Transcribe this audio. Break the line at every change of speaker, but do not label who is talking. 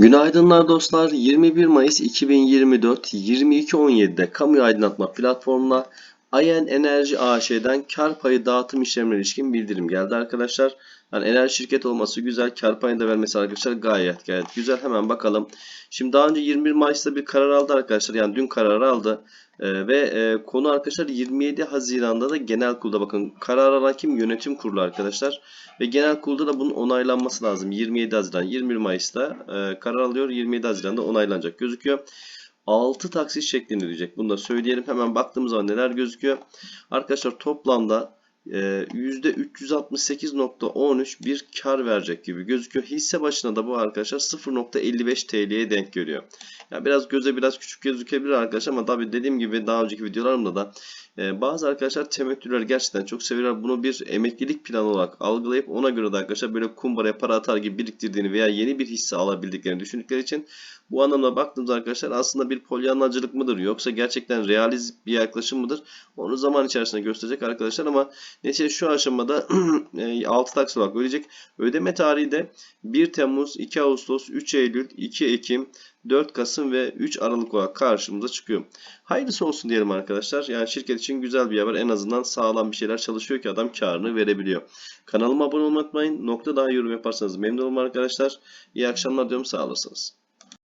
Günaydınlar dostlar. 21 Mayıs 2024 22.17'de kamu aydınlatma platformuna Ayen Enerji AŞ'den kar payı dağıtım işlemine ilişkin bildirim geldi arkadaşlar. Yani enerji şirket olması güzel. Kar payını da vermesi arkadaşlar gayet gayet güzel. Hemen bakalım. Şimdi daha önce 21 Mayıs'ta bir karar aldı arkadaşlar. Yani dün karar aldı. Ee, ve e, konu arkadaşlar 27 Haziran'da da genel kurulda bakın karar alan kim? Yönetim kurulu arkadaşlar. Ve genel kurulda da bunun onaylanması lazım. 27 Haziran 21 Mayıs'ta e, karar alıyor. 27 Haziran'da onaylanacak gözüküyor. 6 taksit şeklinde ödeyecek. Bunu da söyleyelim. Hemen baktığımız zaman neler gözüküyor. Arkadaşlar toplamda %368.13 bir kar verecek gibi gözüküyor. Hisse başına da bu arkadaşlar 0.55 TL'ye denk geliyor. Yani biraz göze biraz küçük gözükebilir arkadaşlar ama tabi dediğim gibi daha önceki videolarımda da e, bazı arkadaşlar temettüler gerçekten çok seviyorlar. Bunu bir emeklilik planı olarak algılayıp ona göre de arkadaşlar böyle kumbaraya para atar gibi biriktirdiğini veya yeni bir hisse alabildiklerini düşündükleri için bu anlamda baktığımız arkadaşlar aslında bir polyanlacılık mıdır yoksa gerçekten realist bir yaklaşım mıdır? Onu zaman içerisinde gösterecek arkadaşlar ama neyse şu aşamada 6 taksit olarak ödeyecek. Ödeme tarihi de 1 Temmuz, 2 Ağustos, 3 Eylül, 2 Ekim, 4 Kasım ve 3 Aralık olarak karşımıza çıkıyor. Hayırlısı olsun diyelim arkadaşlar. Yani şirket için güzel bir haber. En azından sağlam bir şeyler çalışıyor ki adam karını verebiliyor. Kanalıma abone olmayı unutmayın. Nokta daha yorum yaparsanız memnun olurum arkadaşlar. İyi akşamlar diyorum. Sağ olasınız.